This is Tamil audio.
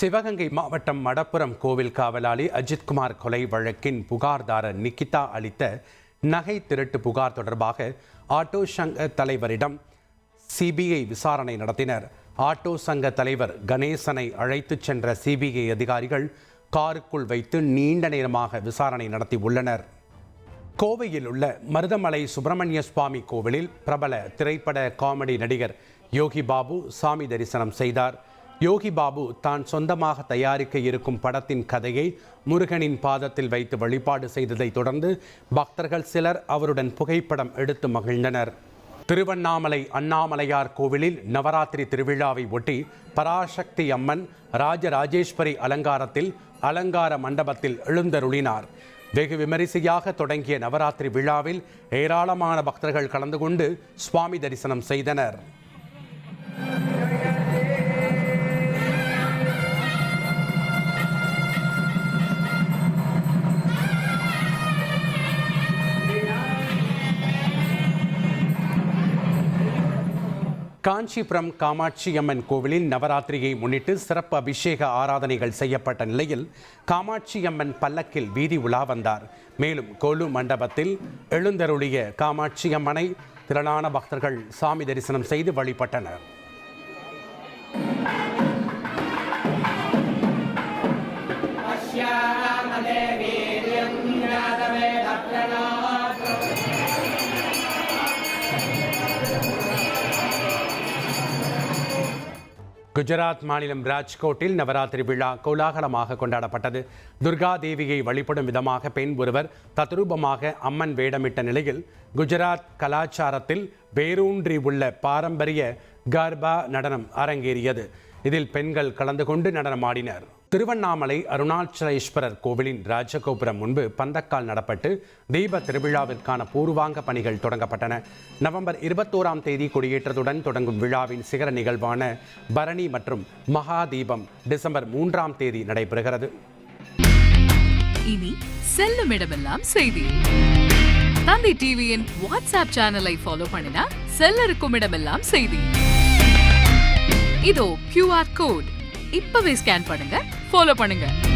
சிவகங்கை மாவட்டம் மடப்புரம் கோவில் காவலாளி அஜித்குமார் கொலை வழக்கின் புகார்தாரர் நிக்கிதா அளித்த நகை திருட்டு புகார் தொடர்பாக ஆட்டோ சங்க தலைவரிடம் சிபிஐ விசாரணை நடத்தினர். ஆட்டோ சங்க தலைவர் கணேசனை அழைத்துச் சென்ற சிபிஐ அதிகாரிகள் காருக்குள் வைத்து நீண்ட நேரமாக விசாரணை நடத்தி உள்ளனர். கோவையில் உள்ள மருதமலை சுப்பிரமணிய சுவாமி கோவிலில் பிரபல திரைப்பட காமெடி நடிகர் யோகி பாபு சாமி தரிசனம் செய்தார். யோகி பாபு தான் சொந்தமாக தயாரிக்க இருக்கும் படத்தின் கதையை முருகனின் பாதத்தில் வைத்து வழிபாடு செய்ததைத் தொடர்ந்து பக்தர்கள் சிலர் அவருடன் புகைப்படம் எடுத்து மகிழ்ந்தனர். திருவண்ணாமலை அண்ணாமலையார் கோவிலில் நவராத்திரி திருவிழாவை ஒட்டி பராசக்தி அம்மன் ராஜராஜேஸ்வரி அலங்காரத்தில் அலங்கார மண்டபத்தில் எழுந்தருளினார். வெகு விமரிசையாக தொடங்கிய நவராத்திரி விழாவில் ஏராளமான பக்தர்கள் கலந்து கொண்டு சுவாமி தரிசனம் செய்தனர். காஞ்சிபுரம் காமாட்சி அம்மன் கோவிலில் நவராத்திரியை முன்னிட்டு சிறப்பு அபிஷேக ஆராதனைகள் செய்யப்பட்ட நிலையில் காமாட்சி அம்மன் பல்லக்கில் வீதி உலா வந்தார். மேலும் கொலு மண்டபத்தில் எழுந்தருளிய காமாட்சி அம்மனை திரளான பக்தர்கள் சாமி தரிசனம் செய்து வழிபட்டனர். குஜராத் மாநிலம் ராஜ்கோட்டில் நவராத்திரி விழா கோலாகலமாக கொண்டாடப்பட்டது. துர்கா தேவியை வழிபடும் விதமாக பெண் ஒருவர் தத்ரூபமாக அம்மன் வேடமிட்ட நிலையில் குஜராத் கலாச்சாரத்தில் வேரூன்றி உள்ள பாரம்பரிய கர்பா நடனம் அரங்கேறியது. இதில் பெண்கள் கலந்து கொண்டு நடனமாடினர். திருவண்ணாமலை அருணாச்சலேஸ்வரர் கோவிலின் ராஜகோபுரம் முன்பு பந்தக்கால் நடப்பட்டு தீப திருவிழாவிற்கான பூர்வாங்க பணிகள் தொடங்கப்பட்டன. நவம்பர் இருபத்தோராம் தேதி கொடியேற்றத்துடன் தொடங்கும் விழாவின் சிகர நிகழ்வான பரணி மற்றும் மகா தீபம் டிசம்பர் மூன்றாம் தேதி நடைபெறுகிறது. இனி செல்லும் இடமெல்லாம் செய்தி. தந்தை டிவியின் வாட்ஸ்அப் சேனலை ஃபாலோ பண்ணினா செல்ல இருக்கும் இடமெல்லாம் செய்தி. இதோ கியூஆர் கோட் இப்பவே ஸ்கேன் பண்ணுங்க. ஃபாலோ பண்ணுங்கள்